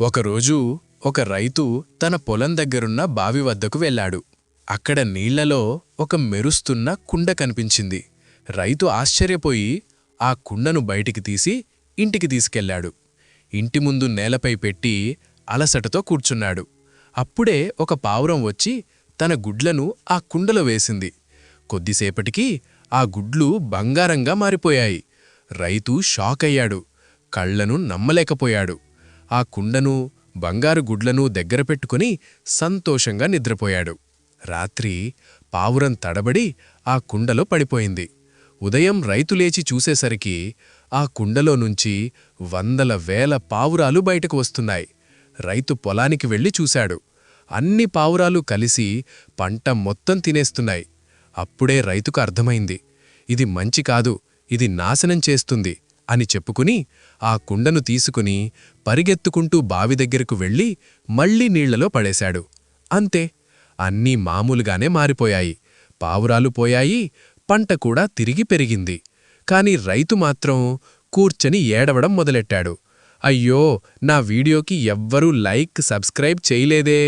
ఒకరోజు ఒక రైతు తన పొలం దగ్గరున్న బావి వద్దకు వెళ్ళాడు. అక్కడ నీళ్ళలో ఒక మెరుస్తున్న కుండ కనిపించింది. రైతు ఆశ్చర్యపోయి ఆ కుండను బయటికి తీసి ఇంటికి తీసుకెళ్ళాడు. ఇంటి ముందు నేలపై పెట్టి అలసటతో కూర్చున్నాడు. అప్పుడే ఒక పావురం వచ్చి తన గుడ్లను ఆ కుండలో వేసింది. కొద్దిసేపటికి ఆ గుడ్లు బంగారంగా మారిపోయాయి. రైతు షాక్ అయ్యాడు కళ్ళను నమ్మలేకపోయాడు. ఆ కుండను బంగారు గుడ్లను దగ్గర పెట్టుకుని సంతోషంగా నిద్రపోయాడు. రాత్రి పావురం తడబడి ఆ కుండలో పడిపోయింది. ఉదయం రైతు లేచి చూసేసరికి ఆ కుండలో నుంచి వందల వేల పావురాలు బయటకు వస్తున్నాయి. రైతు పొలానికి వెళ్ళి చూశాడు. అన్ని పావురాలు కలిసి పంట మొత్తం తినేస్తున్నాయి. అప్పుడే రైతుకు అర్థమైంది. ఇది మంచి కాదు. ఇది నాశనం చేస్తుంది. అని చెప్పుకుని ఆ కుండను తీసుకుని పరిగెత్తుకుంటూ బావి దగ్గరకు వెళ్ళి మళ్ళీ నీళ్ళలో పడేశాడు. అంతే అన్నీ మామూలుగానే మారిపోయాయి. పావురాలు పోయాయి పంట కూడా తిరిగి పెరిగింది. కాని రైతు మాత్రం కూర్చని ఏడవడం మొదలెట్టాడు. అయ్యో నా వీడియోకి ఎవ్వరూ లైక్ సబ్స్క్రైబ్ చేయలేదే.